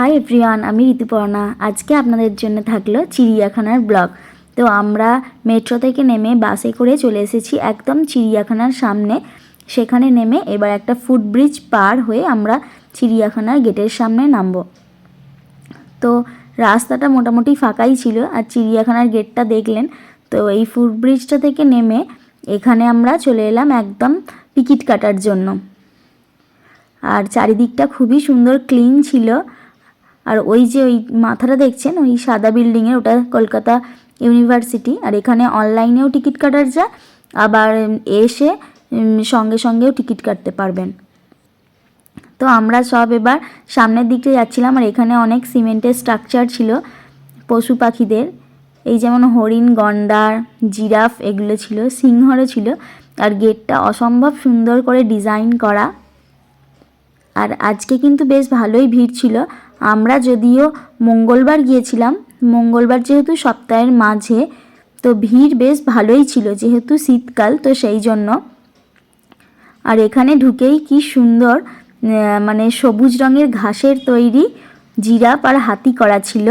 Hi everyone, আমি ঋতুপর্ণা। আজকে আপনাদের জন্য থাকল চিড়িয়াখানার ব্লগ। তো আমরা মেট্রো থেকে নেমে বাসে করে চলে এসেছি একদম চিড়িয়াখানার সামনে। সেখানে নেমে এবার একটা ফুটব্রিজ পার হয়ে আমরা চিড়িয়াখানার গেটের সামনে নামবো। তো রাস্তাটা মোটামুটি ফাঁকাই ছিল আর চিড়িয়াখানার গেটটা দেখলেন। তো এই ফুটব্রিজটা থেকে নেমে এখানে আমরা চলে এলাম একদম টিকিট কাটার জন্য। আর চারিদিকটা খুবই সুন্দর, ক্লিন ছিল। আর ওই যে ওই মাথাটা দেখছেন, ওই সাদা বিল্ডিংয়ের ওটা কলকাতা ইউনিভার্সিটি আর এখানে অনলাইনেও টিকিট কাটার যায় আবার এসে সঙ্গে সঙ্গেও টিকিট কাটতে পারবেন। তো আমরা সব এবার সামনের দিকটা যাচ্ছিলাম, আর এখানে অনেক সিমেন্টের স্ট্রাকচার ছিল পশু পাখিদের। এই যেমন হরিণ, গন্ডার, জিরাফ এগুলো ছিল, সিংহরও ছিল, আর গেটটা অসম্ভব সুন্দর করে ডিজাইন করা। আর আজকে কিন্তু বেশ ভালোই ভিড় ছিল আমরা যদিও মঙ্গলবার গিয়েছিলাম, মঙ্গলবার যেহেতু সপ্তাহের মাঝে, তো ভিড় বেশ ভালোই ছিল যেহেতু শীতকাল, তো সেই জন্য। আর এখানে ঢুকেই কি সুন্দর মানে সবুজ রঙের ঘাসের তৈরি জিরাফ আর হাতি করা ছিল।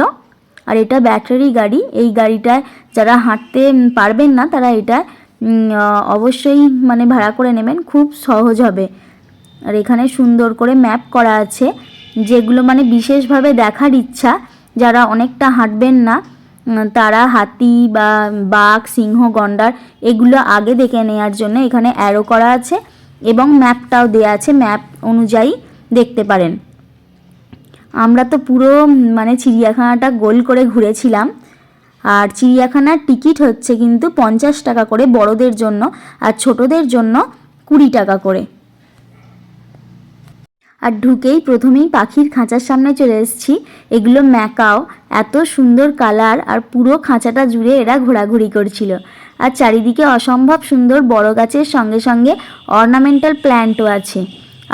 আর এটা ব্যাটারি গাড়ি, এই গাড়িটায় যারা হাঁটতে পারবেন না, তারা এটা অবশ্যই মানে ভাড়া করে নেবেন, খুব সহজ হবে। আর এখানে সুন্দর করে ম্যাপ করা আছে। যেগুলো মানে বিশেষভাবে দেখার ইচ্ছা, যারা অনেকটা হাঁটবেন না তারা হাতি বা বাঘ, সিংহ, গন্ডার, এগুলো আগে দেখে নেওয়ার জন্য এখানে অ্যারো করা আছে এবং ম্যাপটাও দেওয়া আছে। ম্যাপ অনুযায়ী দেখতে পারেন। আমরা তো পুরো মানে চিড়িয়াখানাটা গোল করে ঘুরেছিলাম। আর চিড়িয়াখানার টিকিট হচ্ছে কিন্তু পঞ্চাশ টাকা করে বড়দের জন্য আর ছোটদের জন্য কুড়ি টাকা করে। আর ঢুকেই প্রথমেই পাখির খাঁচার সামনে চলে এসেছি। এগুলো ম্যাকাও, এত সুন্দর কালার আর পুরো খাঁচাটা জুড়ে এরা ঘোরাঘুরি করছিল। আর চারিদিকে অসম্ভব সুন্দর বড় গাছের সঙ্গে সঙ্গে অর্নামেন্টাল প্ল্যান্টও আছে।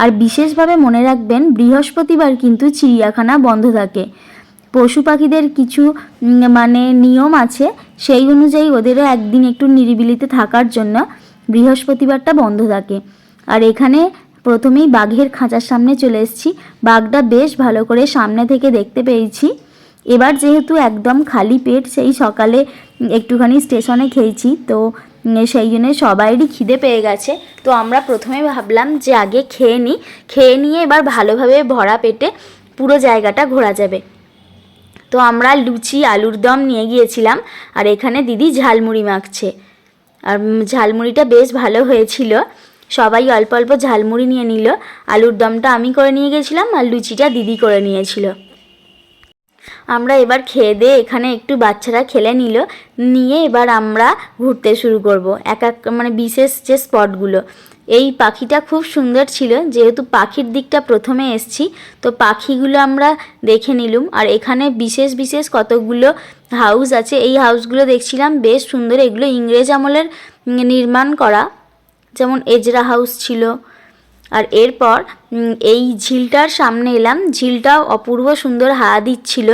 আর বিশেষভাবে মনে রাখবেন, বৃহস্পতিবার কিন্তু চিড়িয়াখানা বন্ধ থাকে। পশু পাখিদের কিছু মানে নিয়ম আছে, সেই অনুযায়ী ওদেরও একদিন একটু নিরিবিলিতে থাকার জন্য বৃহস্পতিবারটা বন্ধ থাকে। আর এখানে প্রথমেই বাঘের খাঁচার সামনে চলে এসেছি। বাঘটা বেশ ভালো করে সামনে থেকে দেখতে পেয়েছি। এবার যেহেতু একদম খালি পেট, সেই সকালে একটুখানি স্টেশনে খেয়েছি, তো সেই জন্য সবাইরই খিদে পেয়ে গেছে। তো আমরা প্রথমে ভাবলাম যে আগে খেয়ে নিই। খেয়ে নিয়ে এবার ভালোভাবে ভরা পেটে পুরো জায়গাটা ঘোরা যাবে। তো আমরা লুচি, আলুর দম নিয়ে গিয়েছিলাম। আর এখানে দিদি ঝালমুড়ি মাখছে। আর ঝালমুড়িটা বেশ ভালো হয়েছিল। সবাই অল্প অল্প ঝালমুড়ি নিয়ে নিল। আলুর দমটা আমি করে নিয়ে গেছিলাম আর লুচিটা দিদি করে নিয়েছিল। আমরা এবার খেয়ে দিয়ে এখানে একটু বাচ্চারা খেলে নিল। নিয়ে এবার আমরা ঘুরতে শুরু করব। এক এক মানে বিশেষ যে স্পটগুলো। এই পাখিটা খুব সুন্দর ছিল। যেহেতু পাখির দিকটা প্রথমে এসছি, তো পাখিগুলো আমরা দেখে নিলুম। আর এখানে বিশেষ বিশেষ কতগুলো হাউস আছে। এই হাউসগুলো দেখছিলাম। বেশ সুন্দর। এগুলো ইংরেজ আমলের নির্মাণ করা। যেমন এজরা হাউস ছিল। আর এরপর এই ঝিলটার সামনে এলাম। ঝিলটাও অপূর্ব সুন্দর হাওয়া দিচ্ছিল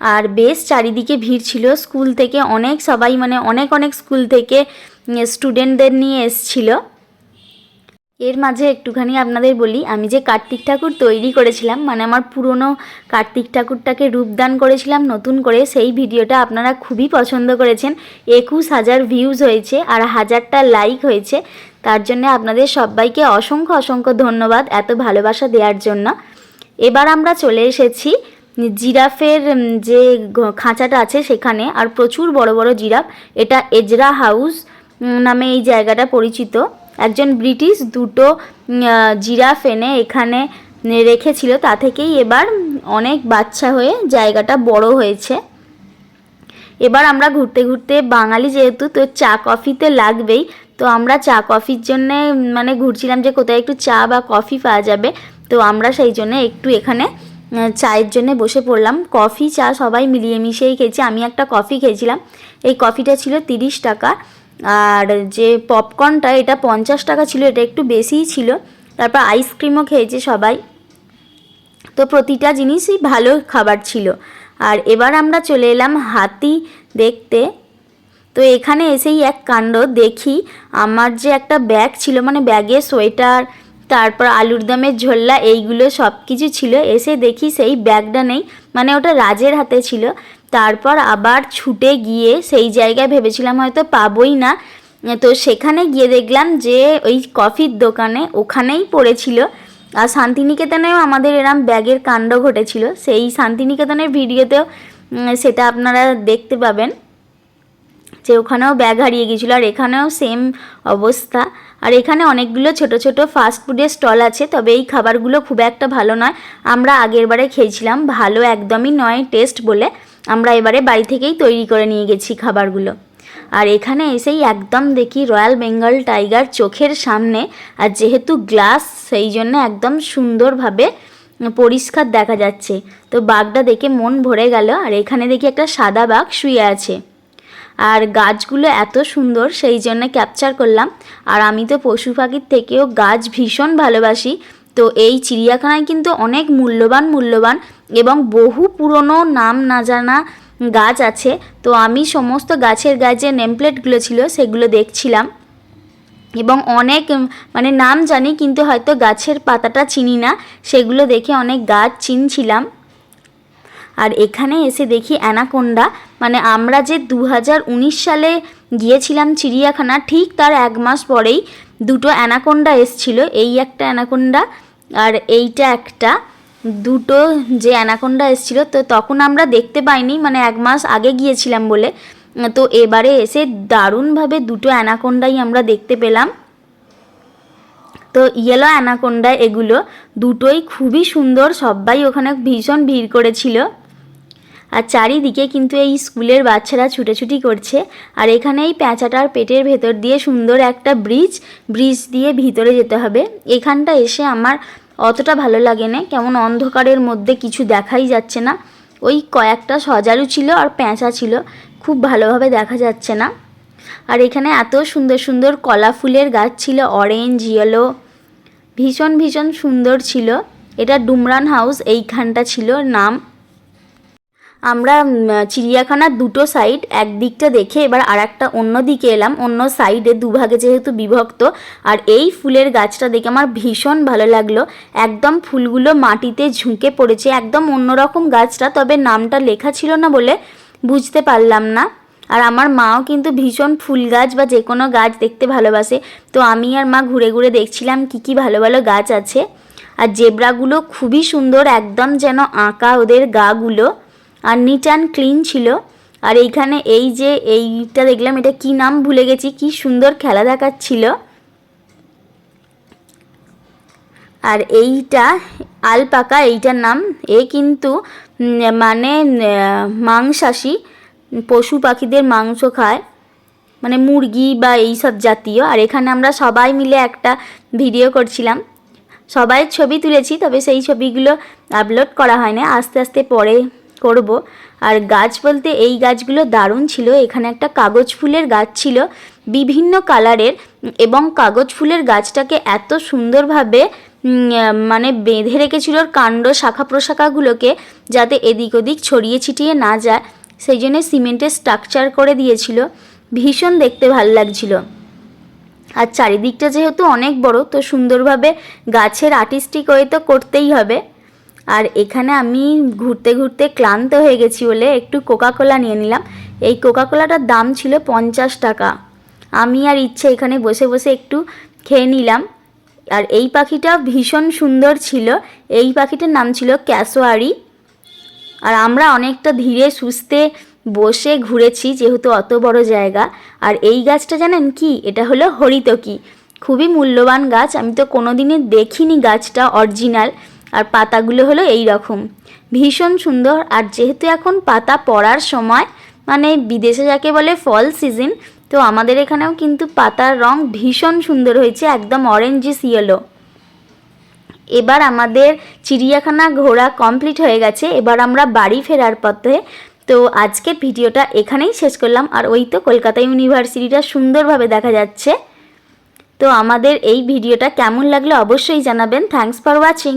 আর বেশ চারিদিকে ভিড় ছিল। স্কুল থেকে অনেক সবাই মানে অনেক অনেক স্কুল থেকে স্টুডেন্টদের নিয়ে এসছিল। এর মাঝে একটুখানি আপনাদের বলি, আমি যে কার্তিক ঠাকুর তৈরি করেছিলাম মানে আমার পুরনো কার্তিক ঠাকুরটাকে রূপদান করেছিলাম, নতুন করে সেই ভিডিওটা আপনারা খুবই পছন্দ করেছেন। একুশ হাজার ভিউজ হয়েছে আর হাজারটা লাইক হয়েছে। তার জন্য আপনাদের সবাইকে অসংখ্য অসংখ্য ধন্যবাদ এত ভালোবাসা দেওয়ার জন্য। এবার আমরা চলে এসেছি জিরাফের যে খাঁচাটা আছে সেখানে, আর প্রচুর বড় বড় জিরাফ। এটা এজরা হাউস নামে এই জায়গাটা পরিচিত। একজন ব্রিটিশ দুটো জিরাফ এনে এখানে রেখেছিল। তা থেকেই এবার অনেক বাচ্চা হয়ে জায়গাটা বড় হয়েছে। এবার আমরা ঘুরতে ঘুরতে, বাঙালি যেহেতু, তো চা কফিতে লাগবেই। তো আমরা চা কফির জন্যে মানে ঘুরছিলাম যে কোথায় একটু চা বা কফি পাওয়া যাবে। তো আমরা সেই জন্য একটু এখানে চায়ের জন্য বসে পড়লাম। কফি, চা সবাই মিলিয়ে মিশিয়েই খেয়েছি। আমি একটা কফি খেয়েছিলাম। এই কফিটা ছিল তিরিশ টাকা। আর যে পপকর্নটা এটা পঞ্চাশ টাকা ছিল, এটা একটু বেশিই ছিল। তারপর আইসক্রিমও খেয়েছে সবাই। তো প্রতিটা জিনিসই ভালো খাবার ছিল। আর এবার আমরা চলে এলাম হাতি দেখতে। তো এখানে এসেই এক কাণ্ড দেখি। আমার যে একটা ব্যাগ ছিল মানে ব্যাগে সোয়েটার, তারপর আলুর দমের ঝোল্লা, এইগুলো সব কিছু ছিল। এসে দেখি সেই ব্যাগটা নেই। মানে ওটা রাজের হাতে ছিল। তারপর আবার ছুটে গিয়ে সেই জায়গায় ভেবেছিলাম হয়তো পাবোই না। তো সেখানে গিয়ে দেখলাম যে ওই কফির দোকানে ওখানেই পড়েছিল। আর শান্তিনিকেতনেও আমাদের এরম ব্যাগের কাণ্ড ঘটেছিল। সেই শান্তিনিকেতনের ভিডিওতেও সেটা আপনারা দেখতে পাবেন। যে ওখানেও ব্যাগ হারিয়ে গেছিল আর এখানেও সেম অবস্থা। আর এখানে অনেকগুলো ছোট ছোট ফাস্ট ফুডের স্টল আছে, তবে এই খাবারগুলো খুব একটা ভালো নয়। আমরা আগের বারে খেয়েছিলাম। ভালো একদমই নয় টেস্ট বলে। আমরা এবারে বাড়ি থেকেই তৈরি করে নিয়ে গেছি খাবারগুলো। আর এখানে এসেই একদম দেখি রয়্যাল বেঙ্গল টাইগার চোখের সামনে, আর যেহেতু গ্লাস, সেই জন্য একদম সুন্দরভাবে পরিষ্কার দেখা যাচ্ছে। তো বাঘটা দেখে মন ভরে গেল, আর এখানে দেখি একটা সাদা বাঘ শুয়ে আছে। আর গাছগুলো এত সুন্দর, সেই জন্য ক্যাপচার করলাম। আর আমি তো পশু পাখির থেকেও গাছ ভীষণ ভালোবাসি। তো এই চিড়িয়াখানায় কিন্তু অনেক মূল্যবান মূল্যবান এবং বহু পুরনো নাম না জানা গাছ আছে। তো আমি সমস্ত গাছের গায়ে যে নেমপ্লেটগুলো ছিল সেগুলো দেখছিলাম। এবং অনেক মানে নাম জানি কিন্তু হয়তো গাছের পাতাটা চিনি না। সেগুলো দেখে অনেক গাছ চিনছিলাম। আর এখানে এসে দেখি অ্যানাকোন্ডা। মানে আমরা যে দু হাজার উনিশ সালে গিয়েছিলাম চিড়িয়াখানা, ঠিক তার এক মাস পরেই দুটো অ্যানাকোন্ডা এসছিল। এই একটা অ্যানাকোন্ডা আর এইটা একটা। দুটো যে অ্যানাকোন্ডা এসছিল, তো তখন আমরা দেখতে পাইনি মানে এক মাস আগে গিয়েছিলাম বলে। তো এবারে এসে দারুণভাবে দুটো অ্যানাকোন্ডাই আমরা দেখতে পেলাম। তো ইয়েলো অ্যানাকোন্ডা এগুলো দুটোই খুবই সুন্দর, সবাই ওখানে ভীষণ ভিড় করেছিল। আর চারিদিকে কিন্তু এই স্কুলের বাচ্চারা ছুটোছুটি করছে। আর এখানে এই প্যাঁচাটার পেটের ভেতর দিয়ে সুন্দর একটা ব্রিজ ব্রিজ দিয়ে ভিতরে যেতে হবে। এখানটা এসে আমার অতটা ভালো লাগে না কেমন অন্ধকারের মধ্যে কিছু দেখাই যাচ্ছে না। ওই কয়েকটা সজারু ছিল আর প্যাঁচা ছিল। খুব ভালোভাবে দেখা যাচ্ছে না। আর এখানে এত সুন্দর সুন্দর কলা ফুলের গাছ ছিল। অরেঞ্জ ইয়েলো ভীষণ ভীষণ সুন্দর ছিল। এটা ডুমরান হাউস এইখানটা ছিল। নাম আমরা চিড়িয়াখানার দুটো সাইড একদিকটা দেখে এবার আর একটা অন্য দিকে এলাম। অন্য সাইডে দুভাগে যেহেতু বিভক্ত, আর এই ফুলের গাছটা দেখে আমার ভীষণ ভালো লাগল। একদম ফুলগুলো মাটিতে ঝুঁকে পড়েছে, একদম অন্যরকম গাছটা, তবে নামটা লেখা ছিল না বলে বুঝতে পারলাম না। আর আমার মাও কিন্তু ভীষণ ফুল গাছ বা যে কোনো গাছ দেখতে ভালোবাসে। তো আমি আর মা ঘুরে ঘুরে দেখছিলাম কি কি ভালো ভালো গাছ আছে। আর জেব্রাগুলো খুবই সুন্দর, একদম যেন আঁকা ওদের গাগুলো। আর নিট অ্যান্ড ক্লিন ছিল। আর এইখানে এই যে এইটা দেখলাম, এটা কি নাম ভুলে গেছি, কি সুন্দর খেলা দেখাচ্ছিল। আর এইটা আলপাকা, এইটার নাম। এ কিন্তু মানে মাংসাশী, পশু পাখিদের মাংস খায়। মানে মুরগি বা এই সব জাতীয়। আর এখানে আমরা সবাই মিলে একটা ভিডিও করছিলাম। সবাই ছবি তুলেছি, তবে সেই ছবিগুলো আপলোড করা হয় না আস্তে আস্তে পরে করব। আর গাছ বলতে এই গাছগুলো দারুণ ছিল। এখানে একটা কাগজ ফুলের গাছ ছিল, বিভিন্ন কালারের এবং কাগজ ফুলের গাছটাকে এত সুন্দরভাবে মানে বেঁধে রেখেছিল কাণ্ড শাখা প্রশাখাগুলোকে যাতে এদিক ওদিক ছড়িয়ে ছিটিয়ে না যায়। সেই জন্য সিমেন্টের স্ট্রাকচার করে দিয়েছিল। ভীষণ দেখতে ভালো লাগছিল। আর চারিদিকটা যেহেতু অনেক বড়, তো সুন্দরভাবে গাছের আর্টিস্টিক ওয়ে তো করতেই হবে। আর এখানে আমি ঘুরতে ঘুরতে ক্লান্ত হয়ে গেছি বলে একটু কোকাকোলা নিয়ে নিলাম। এই কোকাকোলাটার দাম ছিল পঞ্চাশ টাকা। আমি আর ইচ্ছে এখানে বসে বসে একটু খেয়ে নিলাম। আর এই পাখিটা ভীষণ সুন্দর ছিল। এই পাখিটার নাম ছিল ক্যাসোয়ারি আর আমরা অনেকটা ধীরে সুস্থে বসে ঘুরেছি যেহেতু অত বড় জায়গা। আর এই গাছটা জানেন কি? এটা হলো হরিতকি। খুবই মূল্যবান গাছ। আমি তো কোনোদিনই দেখিনি গাছটা অরিজিনাল আর পাতাগুলো হলো এই রকম। ভীষণ সুন্দর। আর যেহেতু এখন পাতা পড়ার সময় মানে বিদেশে যাকে বলে ফল সিজন তো আমাদের এখানেও কিন্তু পাতার রং ভীষণ সুন্দর হয়েছে, একদম অরেঞ্জিস ইয়েলো এবার আমাদের চিড়িয়াখানা ঘোরা কমপ্লিট হয়ে গেছে। এবার আমরা বাড়ি ফেরার পথে। তো আজকের ভিডিওটা এখানেই শেষ করলাম। আর ওই তো কলকাতা ইউনিভার্সিটিটা সুন্দরভাবে দেখা যাচ্ছে। তো আমাদের এই ভিডিওটা কেমন লাগল অবশ্যই জানাবেন। Thanks for watching